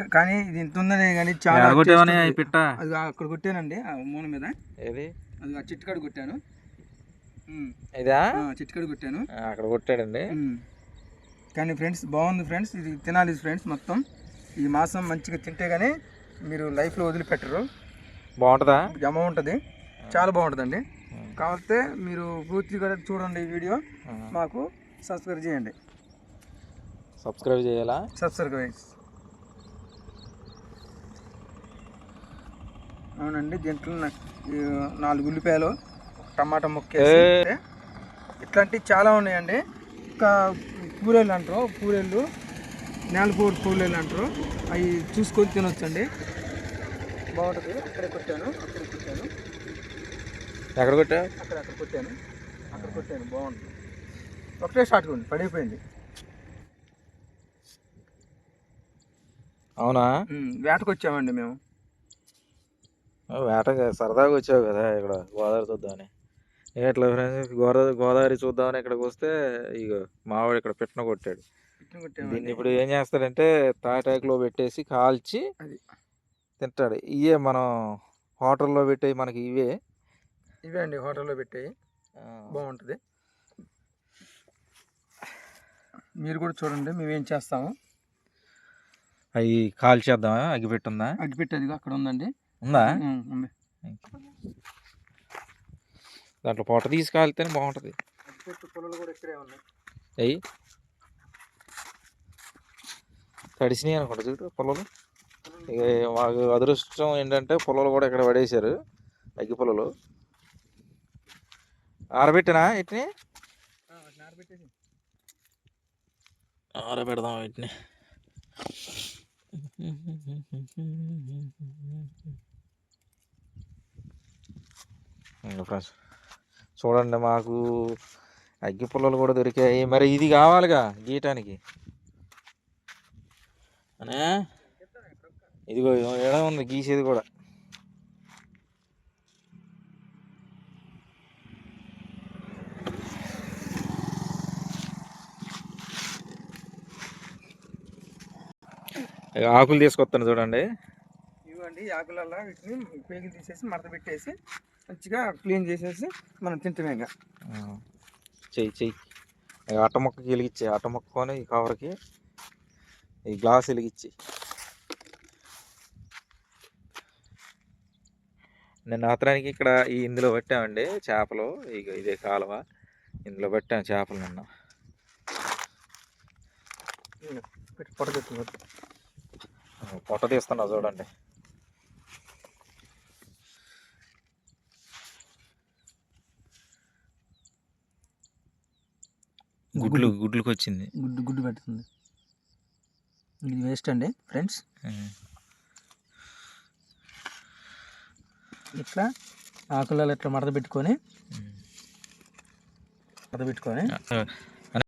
కానీ ఇది ఇంత ఉందనే కానీ చాలా. పిట్ట? అది అక్కడ కొట్టానండి ఆ మూల మీద. ఏది? అది ఆ చిట్టుకాడు కొట్టాను. ఇదా? ఆ, చిట్టుకాడు కొట్టాను. అక్కడ కొట్టాడండి. కానీ ఫ్రెండ్స్ బాగుంది ఫ్రెండ్స్ ఇది తినాలి ఫ్రెండ్స్ మొత్తం. ఈ మాసం మంచిగా తింటే కానీ మీరు లైఫ్లో వదిలిపెట్టరు. బాగుంటుందా? జమ ఉంటుంది. చాలా బాగుంటుందండి. కాకపోతే మీరు పూర్తిగా చూడండి ఈ వీడియో. మాకు సబ్స్క్రైబ్ చేయండి. సబ్స్క్రైబ్ చేయాలా? సబ్స్క్రైబ్ అవునండి దీంట్లో నాలుగు ఉల్లిపాయలు టమాటా ముక్క. ఇట్లాంటివి చాలా ఉన్నాయండి. ఇంకా పూరేళ్ళు అంటారు పూరేళ్ళు నేలపూడి పూరేళ్ళు అంటారు. అవి చూసుకొని తినొచ్చండి. బాగుంటుంది. అక్కడే కొట్టాను అక్కడే కొట్టాను. ఎక్కడ కొట్టా? అక్కడ అక్కడ కొట్టాను. అక్కడ కొట్టాను. బాగుంటుంది ఒకటే షాట్ ఉంది పడిపోయింది. అవునా? వేటకు వచ్చామండి మేము. వేట సరదాగా వచ్చావు కదా ఇక్కడ గోదావరి చూద్దామని ఎట్లా ఫ్రెండ్స్ గోదావరి గోదావరి చూద్దామని ఇక్కడికి వస్తే ఇక మావాడు ఇక్కడ పెట్టిన కొట్టాడు. దీన్ని ఇప్పుడు ఏం చేస్తాడంటే తాటాకులో పెట్టేసి కాల్చి అది. తింటాడు. ఇవే మనం హోటల్లో పెట్టేవి మనకి ఇవే. ఇవే అండి హోటల్లో పెట్టాయి బాగుంటుంది. మీరు కూడా చూడండి మేము ఏం చేస్తాము? అవి కాల్చేద్దామా? అగ్గిపెట్టి ఉందా అగ్గిపెట్టి అది అక్కడ ఉందండి. ఉందా? దాంట్లో పొట్ట తీసి కాలితేనే బాగుంటుంది. అగ్గిపెట్టి పొలాలు కూడా ఇక్కడే ఉన్నాయి. అయ్యి తడిసినాయి అనుకుంటా చూడు పొలాలు ఇక మాకు అదృష్టం ఏంటంటే పొలాలు కూడా ఇక్కడ పడేశారు. అగ్గి పొలాలు ఆరబెట్టినా ఆరబెట్టేసి ఆరబెడదాం వీటిని. ఫ్రెండ్స్ చూడండి మాకు అగ్గి పుల్లలు కూడా దొరికాయి. మరి ఇది కావాలిగా గీయటానికి? అనే ఇదిగో ఎడ ఉంది? గీసేది కూడా. ఆకులు తీసుకొస్తాను చూడండి. ఇవ్వండి ఆకులలో వీటిని పేగులు తీసేసి మడత పెట్టేసి మంచిగా క్లీన్ చేసేసి మనం తింటామే ఇంకా. చెయ్యి చెయ్యి. ఇక అట్ట మొక్కకి వెలిగించే అట్ట మొక్కని ఈ కవర్కి ఈ గ్లాస్ వెలిగించి నిన్న అతనికి ఇక్కడ ఈ ఇందులో పెట్టామండి చేపలు. ఇక ఇదే కాలువ. ఇందులో పెట్టాం చేపలు నిన్న. పొట్ట తీస్తున్నా చూడండి. గుడ్లు గుడ్లకు వచ్చింది గుడ్డు గుడ్డు పెడుతుంది ఇది వేస్ట్ అండి ఫ్రెండ్స్. ఇట్లా ఆకులలో ఇట్లా మడత పెట్టుకొని. మడత పెట్టుకొని